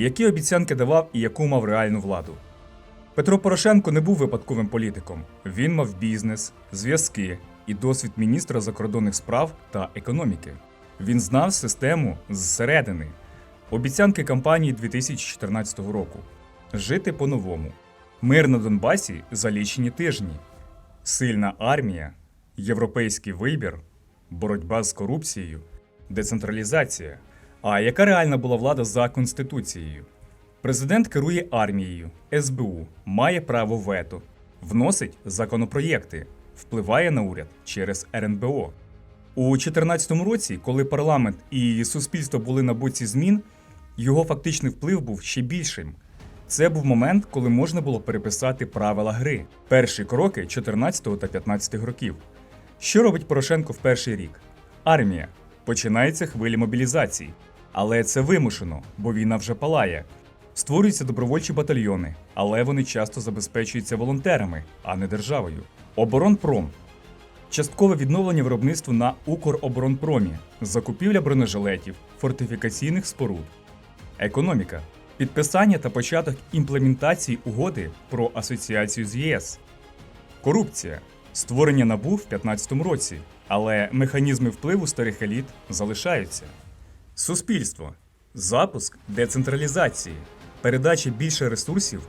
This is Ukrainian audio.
Які обіцянки давав і яку мав реальну владу? Петро Порошенко не був випадковим політиком. Він мав бізнес, зв'язки і досвід міністра закордонних справ та економіки. Він знав систему зсередини. Обіцянки кампанії 2014 року жити по-новому. Мир на Донбасі за лічені тижні, сильна армія, європейський вибір, боротьба з корупцією, децентралізація. А яка реальна була влада за конституцією? Президент керує армією, СБУ, має право вето, вносить законопроєкти, впливає на уряд через РНБО. У 2014 році, коли парламент і суспільство були на боці змін, його фактичний вплив був ще більшим. Це був момент, коли можна було переписати правила гри. Перші кроки 14 та 15 років. Що робить Порошенко в перший рік? Армія. Починається хвиля мобілізації. Але це вимушено, бо війна вже палає. Створюються добровольчі батальйони, але вони часто забезпечуються волонтерами, а не державою. Оборонпром. Часткове відновлення виробництва на Укроборонпромі, закупівля бронежилетів, фортифікаційних споруд, економіка, підписання та початок імплементації угоди про асоціацію з ЄС, корупція, створення НАБУ в 2015 році, але механізми впливу старих еліт залишаються. Суспільство, запуск децентралізації, передача більше ресурсів